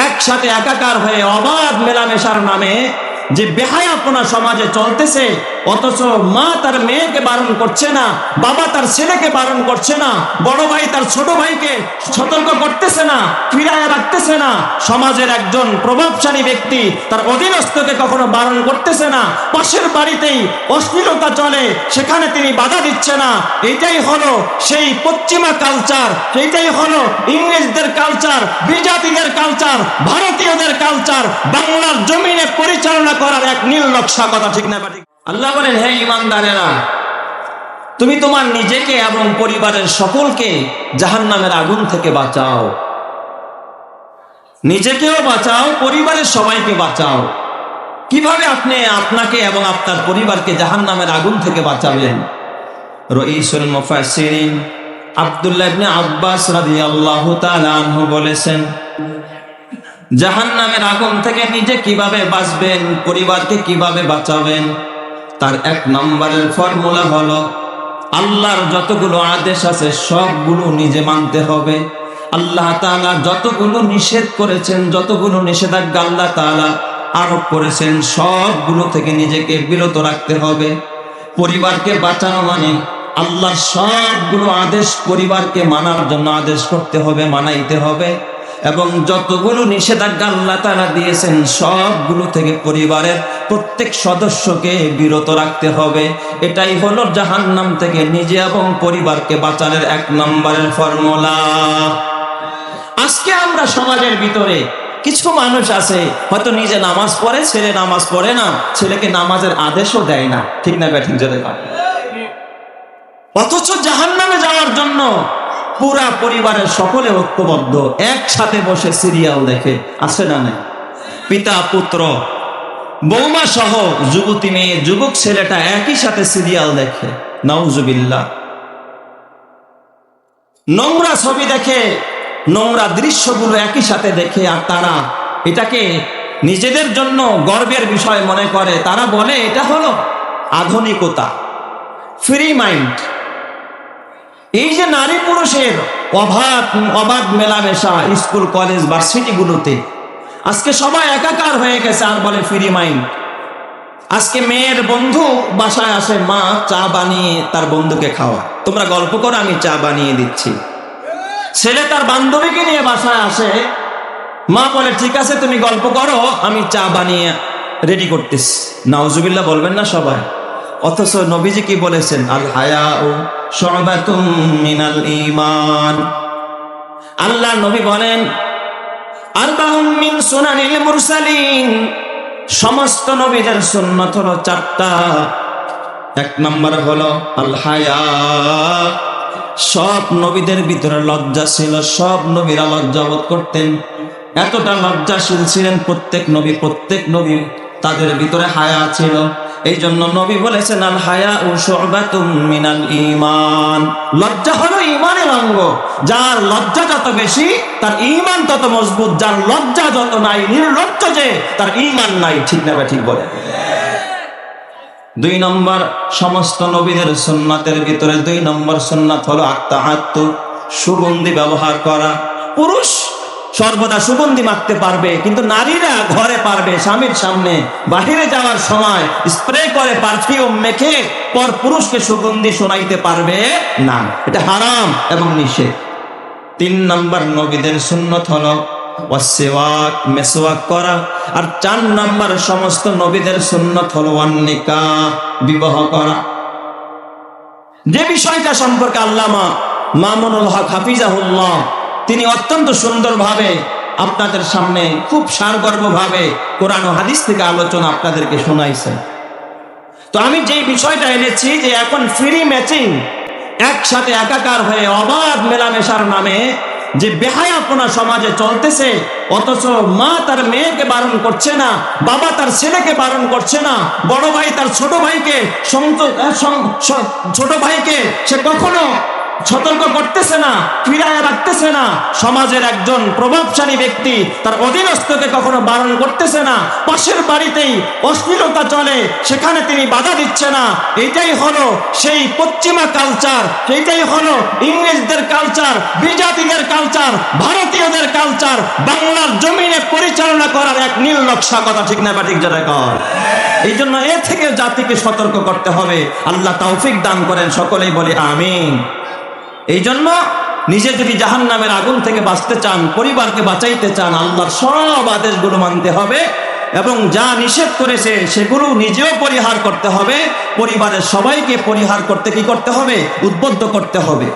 একসাথে একাকার হয়ে অবাধ মেলামেশার নামে যে বেহায়াপনা সমাজে চলতেছে, অথচ মা তার মেয়েকে বারণ করছে না, বাবা তার ছেলেকে বারণ করছে না, বড় ভাই তার ছোট ভাইকে সতর্ক করতেছে না ফিরায় রাখতেছে না। সমাজের একজন প্রভাবশালী ব্যক্তি তার অধীনস্থকে কখনো বারণ করতেছে না। পাশের বাড়িতেই অশ্লীলতা চলে, সেখানে তিনি বাধা দিচ্ছে না। এটাই হলো সেই পশ্চিমা কালচার, সেইটাই হলো ইংরেজদের কালচার, বিজাতিদের কালচার, ভারতীয়দের কালচার, বাংলার জমিনে পরিচালনা করার এক নীল নকশা কথা ঠিক না আল্লাহ বলেন, হে ইমানদারেরা, তুমি তোমার নিজেকে এবং পরিবারের সকলকে জাহান্নামের আগুন থেকে বাঁচাও। নিজেকেও বাঁচাও, পরিবারের সবাইকে বাঁচাও। কীভাবে আপনি আপনাকে এবং আপনার পরিবারকে জাহান্নামের আগুন থেকে বাঁচাবেন? রইসুল মুফাসসিরিন আব্দুল্লাহ ইবনে আব্বাস রাদিয়াল্লাহু তাআলা বলেছেন জাহান্নামের আগুন থেকে নিজে কীভাবে বাঁচবেন, পরিবারকে কীভাবে বাঁচাবেন? তার এক নম্বরের ফর্মুলা হলো, আল্লাহর যতগুলো আদেশ আছে সবগুলো নিজে মানতে হবে। আল্লাহ তাআলা যতগুলো নিষেধ করেছেন, যতগুলো নিষেধাজ্ঞা আল্লাহ তাআলা আরোপ করেছেন, সবগুলো থেকে নিজেকে বিরত রাখতে হবে। পরিবারকে বাঁচানো মানে আল্লাহর সবগুলো আদেশ পরিবারকে মানার জন্য আদেশ করতে হবে, মানাইতে হবে। এবং যতগুলো নিষেধাজ্ঞা আল্লাহ তারা দিয়েছেন, সবগুলো থেকে পরিবারের প্রত্যেক সদস্যকে বিরত রাখতে হবে। এটাই হলো জাহান্নাম থেকে নিজে এবং পরিবারকে বাঁচানোর এক নম্বরের ফর্মুলা। আজকে আমরা সমাজের ভিতরে কিছু মানুষ আছে, হয়তো নিজে নামাজ পড়ে, ছেলে নামাজ পড়ে না, ছেলেকে নামাজের আদেশও দেয় না। ঠিক না ব্যাঠিক যদি অথচ জাহান্নামে যাওয়ার জন্য পুরা পরিবারের সকলে ঐক্যবদ্ধ, একসাথে বসে সিরিয়াল দেখে, আছে না নাই? পিতা, পুত্র, বৌমা সহ যুবতী মেয়ে, যুবক ছেলেটা একই সাথে সিরিয়াল দেখে। নাউজুবিল্লাহ। নোংরা ছবি দেখে, নোংরা দৃশ্যগুলো একই সাথে দেখে, আর তারা এটাকে নিজেদের জন্য গর্বের বিষয় মনে করে। তারা বলে, এটা হলো আধুনিকতা ফ্রি মাইন্ড এই যে নারী পুরুষের অবাধ অবাধ মেলামেশা স্কুল, কলেজ, ভার্সিটিগুলোতে, আজকে সবাই একাকার হয়ে গেছে আর বলে ফ্রি মাইন্ড আজকে মেয়ের বন্ধু বাসায় আসে, মা, চা বানিয়ে তার বন্ধুকে খাওয়া। তোমরা গল্প করো, আমি চা বানিয়ে দিচ্ছি। ছেলে তার বান্ধবীকে নিয়ে বাসায় আসে, মা বলে, ঠিক আছে, তুমি গল্প করো, আমি চা বানিয়ে রেডি করতেছি। নাউজুবিল্লাহ বলবেন না সবাই, অথচ নবীজি কি বলেছেন, আল হায়া ও মিনাল ইমান আল্লাহ নবী বলেন সমস্ত নবীদের সুন্নত হলো চারটা। এক নম্বর হলো আল হায়া। সব নবীদের ভিতরে লজ্জা ছিল, সব নবীরা লজ্জাবোধ করতেন। এতটা লজ্জাশীল ছিলেন প্রত্যেক নবী প্রত্যেক নবী তাদের ভিতরে হায়া ছিল। এই জন্য নবী বলেছেন আল হায়া ও সবাতুম মিনাল ইমান লজ্জা হলো ইমানের অঙ্গ। যার লজ্জা যত বেশি, তার ইমান তত মজবুত। যার লজ্জা যত নাই, নির্লজ্জ যে, তার ইমান নাই। ঠিক না ঠিক বলে দুই নম্বর, সমস্ত নবীদের সুন্নাতের ভিতরে দুই নম্বর সুন্নাত হলো আত্মাহাত্ম সুগন্ধি ব্যবহার করা। পুরুষ সর্বদা সুগন্ধি মাখতে পারবে, কিন্তু নারীরা ঘরে পারবে, স্বামীর সামনে। বাহিরে যাওয়ার সময় স্প্রে করে পারফিউম মেখে পর পুরুষকে সুগন্ধি শোনাইতে পারবে না। এটা হারাম এবং নিষেধ। তিন নম্বর নবীদের সুন্নত হলো ওয়াসেওয়াক, মেসওয়াক করা। আর চার নম্বর সমস্ত নবীদের সুন্নত হলো বিবাহ করা। যে বিষয়টা সম্পর্কে আল্লামা মামুনুল হক হাফিজাহুল্লাহ তিনি অত্যন্ত সুন্দরভাবে আপনাদের সামনে খুব সারগর্ভভাবে কোরআন হাদিস থেকে আলোচনা আপনাদেরকে শোনাইছেন তো আমি যেই বিষয়টা এনেছি যে এখন ফ্রি ম্যাচিং একসাথে একাকার হয়ে অবাধ মেলামেশার নামে যে বেহায়াপনা সমাজে চলতেছে, অথচ মা তার মেয়েকে বারণ করছে না, বাবা তার ছেলেকে বারণ করছে না, বড় ভাই তার ছোট ভাইকে ছোট ভাইকে সে কখনো সতর্ক করতেছে না ফিরায় রাখতেছে না। সমাজের একজন প্রভাবশালী ব্যক্তি তার অধীনস্থকে কখনো বারণ করতেছে না। পাশের বাড়িতেই অশ্লীলতা চলে, সেখানে তিনি বাধা দিচ্ছে না। এটাই হলো সেই পশ্চিমা কালচার সেইটাই হলো ইংরেজদের কালচার বিজাতিদের কালচার ভারতীয়দের কালচার বাংলার জমিনে পরিচালনা করার এক নীল নকশা, কথা ঠিক না ঠিক যেটা কর। এই জন্য এ থেকে জাতিকে সতর্ক করতে হবে। আল্লাহ তৌফিক দান করেন, সকলেই বলে আমিন। এই জন্য নিজে যদি জাহান নামের আগুন থেকে বাঁচতে চান, পরিবারকে বাঁচাইতে চান, আল্লাহর সব আদেশগুলো মানতে হবে এবং যা নিষেধ করেছে সেগুলো নিজেও পরিহার করতে হবে। পরিবারের সবাইকে পরিহার করতে কি করতে হবে? উদ্বুদ্ধ করতে হবে।